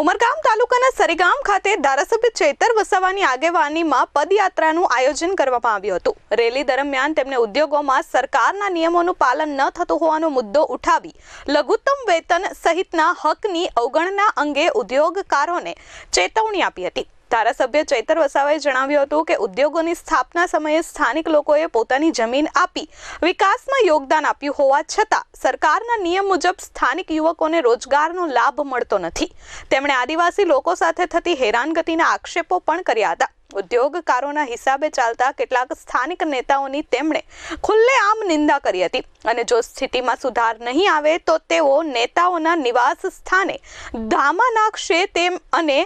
ઉમરગામ તાલુકાના સરીગામ ખાતે ધારાસભ્ય ચેતર વસાવાની આગેવાનીમાં પદયાત્રાનું આયોજન કરવામાં આવ્યું હતું. રેલી દરમિયાન તેમણે ઉદ્યોગોમાં સરકારના નિયમોનું પાલન ન થતું હોવાનો મુદ્દો ઉઠાવી લઘુત્તમ વેતન સહિતના હકની અવગણના અંગે ઉદ્યોગકારોને ચેતવણી આપી હતી. ધારાસભ્ય ચૈતર વસાવાએ જણાવ્યું હતું કે ઉદ્યોગોની સ્થાપના સમયે સ્થાનિક લોકોએ પોતાની જમીન આપી વિકાસમાં યોગદાન આપ્યું હોવા છતાં સરકારના નિયમ મુજબ સ્થાનિક યુવકોને રોજગારનો લાભ મળતો નથી. તેમણે આદિવાસી લોકો સાથે થતી હેરાનગતિના આક્ષેપો પણ કર્યા હતા. ઉદ્યોગકારોના હિસાબે ચાલતા કેટલાક સ્થાનિક નેતાઓની તેમણે ખુલ્લેઆમ નિંદા કરી હતી. અને જો સ્થિતિમાં સુધાર નહીં આવે, તો તેઓ નેતાઓના નિવાસ સ્થાને ધામા નાખશે તેમ અને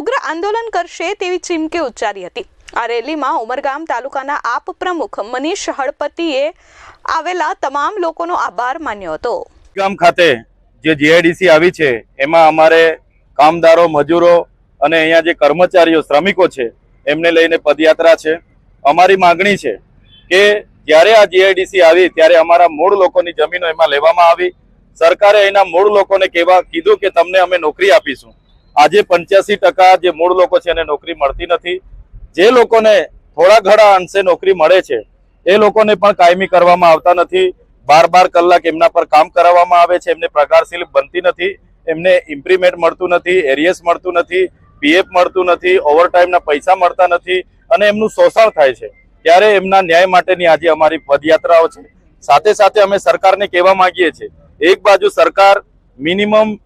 ઉગ્ર આંદોલન કરશે તેવી ચીમકી ઉચ્ચારી હતી. આ રેલીમાં ઉમરગામ તાલુકાના આપ પ્રમુખ મનીષ હળપતિએ આવેલા તમામ લોકોનો આભાર માન્યો હતો. ગામ ખાતે જે જીઆઈડીસી આવી છે, એમાં અમારે કામદારો, મજૂરો અને અહીંયા જે કર્મચારીઓ, શ્રમિકો છે એમને લઈને પદયાત્રા છે. અમારી માંગણી છે કે જ્યારે આ જીઆઈડીસી આવી, ત્યારે અમારા મૂળ લોકોની જમીનો એમાં લેવામાં આવી. સરકારે એના મૂળ લોકોને કહેવા કીધું કે તમને અમે નોકરી આપીશું. આજે પંચ્યાસી ટકા જે મૂળ લોકો છે એને નોકરી મળતી નથી. જે લોકોને થોડા ઘણા અંશે નોકરી મળે છે, એ લોકોને પણ કાયમી કરવામાં આવતા નથી. બાર બાર કલાક એમના પર કામ કરાવવામાં આવે છે, એમને પગાર સ્લિપ બનતી નથી. એમને ઇમ્પ્રીમેન્ટ મળતું નથી એરિયસ મળતું નથી. પીએફ મળતું નથી ઓવરટાઈમના પૈસા મળતા નથી અને એમનું શોષણ થાય છે. ત્યારે એમના ન્યાય માટેની આજે અમારી પદયાત્રાઓ છે. સાથે સાથે અમે સરકારને કહેવા માંગીએ છીએ, એક બાજુ સરકાર મિનિમમ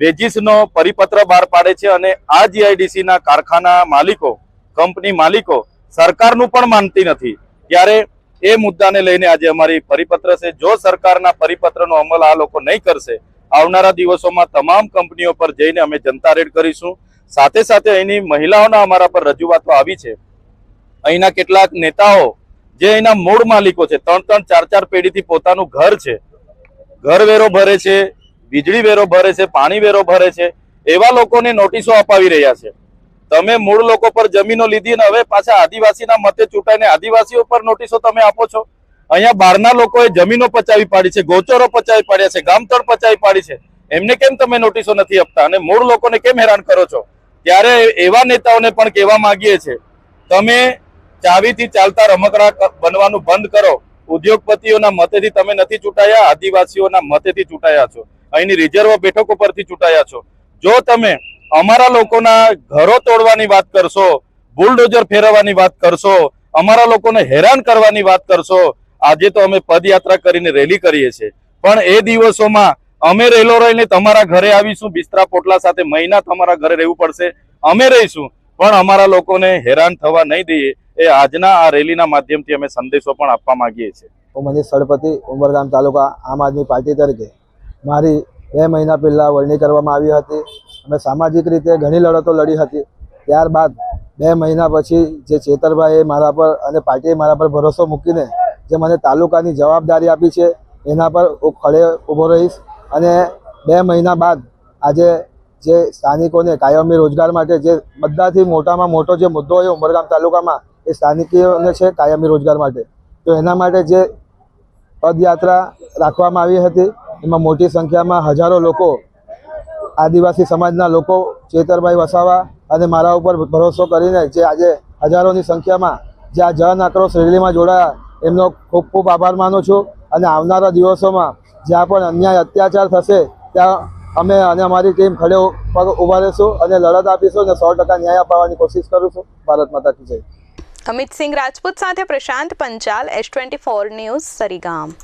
વેજીસનો પરિપત્ર બહાર પાડે છે અને આ જીઆઈડીસીના કારખાના માલિકો કંપની માલિકો સરકારનું પણ માનતી નથી. ત્યારે એ મુદ્દાને લઈને આજે અમારી પરિપત્ર છે. જો સરકારના પરિપત્રનો અમલ આ લોકો નહીં કરશે, આવનારા દિવસોમાં તમામ કંપનીઓ પર જઈને અમે જનતા રેડ કરીશું. સાથે સાથે અહીંની મહિલાઓના અમારા પર રજૂઆતો આવી છે. અહીંના કેટલાક નેતાઓ, જે અહીંના મૂળ માલિકો છે, ત્રણ ત્રણ ચાર ચાર પેઢીથી પોતાનું ઘર છે. ઘર વેરો ભરે છે, વીજળી વેરો ભરે છે, પાણી વેરો ભરે છે, એવા લોકોને નોટિસો અપાવી રહ્યા છે. તમે મૂળ લોકો પર જમીનો લીધી ને હવે પાછા આદિવાસીના મતે ચૂંટાઈને આદિવાસીઓ પર નોટિસો તમે આપો છો? અહીંયા બહારના લોકોએ જમીનો પચાવી પાડી છે, ગોચરો પચાવી પાડ્યા છે, ગામતળ પચાવી પાડી છે. એમને કેમ તમે નોટિસો નથી આપતા? અને મૂળ લોકોને કેમ હેરાન કરો છો? ત્યારે એવા નેતાઓને પણ કહેવા માંગીએ છે તમે ચાવીથી ચાલતા રમકડા બનવાનું બંધ કરો. ઉદ્યોગપતિઓના મતેથી તમે નથી ચૂંટાયા, આદિવાસીઓના મતેથી ચૂંટાયા છો. અહીંની રિઝર્વ બેઠકો પરથી ચૂંટાયા છો. જો તમે અમારા લોકોના ઘરો તોડવાની વાત કરશો, બુલડોઝર ફેરવવાની વાત કરશો, અમારા લોકોને હેરાન કરવાની વાત કરશો, આજે તો અમે પદયાત્રા કરીને રેલી કરીએ છીએ. પણ એ દિવસોમાં અમે રહેલો રહીને તમારા ઘરે આવીશું, બિસ્તરા પોટલા સાથે મહિના તમારા ઘરે રહેવું પડશે. અમે રહીશું, પણ અમારા લોકોને હેરાન થવા નહીં દઈએ. એ આજના આ રેલીના માધ્યમથી અમે સંદેશો પણ આપવા માંગીએ છીએ. હું મનીષ સળપતિ ઉમરગામ તાલુકા આમ આદમી પાર્ટી તરીકે મારી બે મહિના પહેલાં વરણી કરવામાં આવી હતી. અમે સામાજિક રીતે ઘણી લડતો લડી હતી. ત્યારબાદ બે મહિના પછી જે ચેતરભાઈએ મારા પર અને પાર્ટીએ મારા પર ભરોસો મૂકીને જે મને તાલુકાની જવાબદારી આપી છે, એના પર હું ખડે ઊભો રહીશ. અને બે મહિના બાદ આજે જે સ્થાનિકોને કાયમી રોજગાર માટે જે બધાથી મોટામાં મોટો જે મુદ્દો હોય ઉમરગામ તાલુકામાં, એ સ્થાનિકોને છે કાયમી રોજગાર માટે. તો એના માટે જે પદયાત્રા રાખવામાં આવી હતી, એમાં મોટી સંખ્યામાં હજારો લોકો, આદિવાસી સમાજના લોકો, ચેતરભાઈ વસાવા અને મારા ઉપર ભરોસો કરીને જે આજે હજારોની સંખ્યામાં જે આ જન આક્રોશ રેલીમાં જોડાયા, એમનો ખૂબ ખૂબ આભાર માનું છું. અને આવનારા દિવસોમાં જ્યાં પણ અન્યાય અત્યાચાર થશે, ત્યાં અમે અને અમારી ટીમ ખડે પગ ઊભા રહીશું અને લડત આપીશું અને સો ટકા ન્યાય અપાવવાની કોશિશ કરીશું. ભારત માતા કી જય. અમિત સિંહ રાજપૂત સાથે Prashant Panchal, S twenty four news, Sarigam.